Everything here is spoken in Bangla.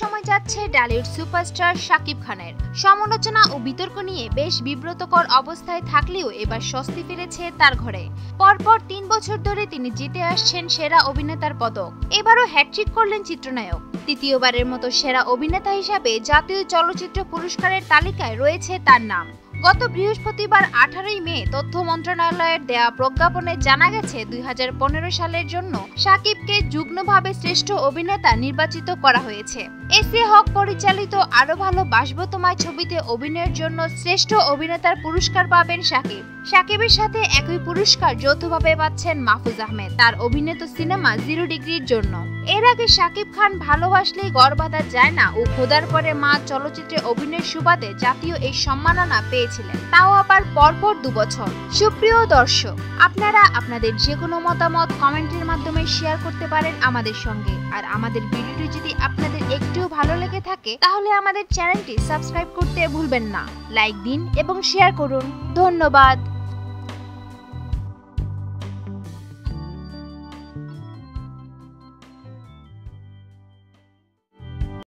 সময় যাচ্ছে ডালিউড সুপারস্টার শাকিব খানের। সমালোচনা ও বিতর্ক নিয়ে বেশ বিব্রতকর অবস্থায় থাকলেও এবার স্বস্তি ফিরেছে তার ঘরে। পরপর তিন বছর ধরে তিনি জিতে আসছেন সেরা অভিনেতার পদক। এবারও হ্যাট্রিক করলেন চিত্রনায়ক। তৃতীয়বারের মতো সেরা অভিনেতা হিসাবে জাতীয় চলচ্চিত্র পুরস্কারের তালিকায় রয়েছে তার নাম। গত বৃহস্পতিবার আঠারোই মে তথ্য মন্ত্রণালয়ের দেয়া প্রজ্ঞাপনে জানা গেছে, দুই হাজার পনেরো সালের জন্য সাকিবকে যুগ্মভাবে শ্রেষ্ঠ অভিনেতা নির্বাচিত করা হয়েছে। এস হক পরিচালিত আরও ভালো বাসবো ছবিতে অভিনয়ের জন্য শ্রেষ্ঠ অভিনেতার পুরস্কার পাবেন সাকিব। সাকিবের সাথে একই পুরস্কার যৌথভাবে পাচ্ছেন মাহফুজ আহমেদ। তার অভিনীত সিনেমা জিরো ডিগ্রির জন্য। এর আগে সাকিব খান ভালোবাসলেই গড় বাঁধা যায় না ও খোদার পরে মা চলচ্চিত্রে অভিনয়ের সুবাদে জাতীয় এই সম্মাননা পেয়েছিলেন তাও আবার পরপর দুবছর সুপ্রিয় দর্শক, আপনারা আপনাদের যে কোনো মতামত কমেন্টের মাধ্যমে শেয়ার করতে পারেন আমাদের সঙ্গে। আর আমাদের ভিডিওটি যদি আপনাদের একটুও ভালো লেগে থাকে, তাহলে আমাদের চ্যানেলটি সাবস্ক্রাইব করতে ভুলবেন না। লাইক দিন এবং শেয়ার করুন। ধন্যবাদ।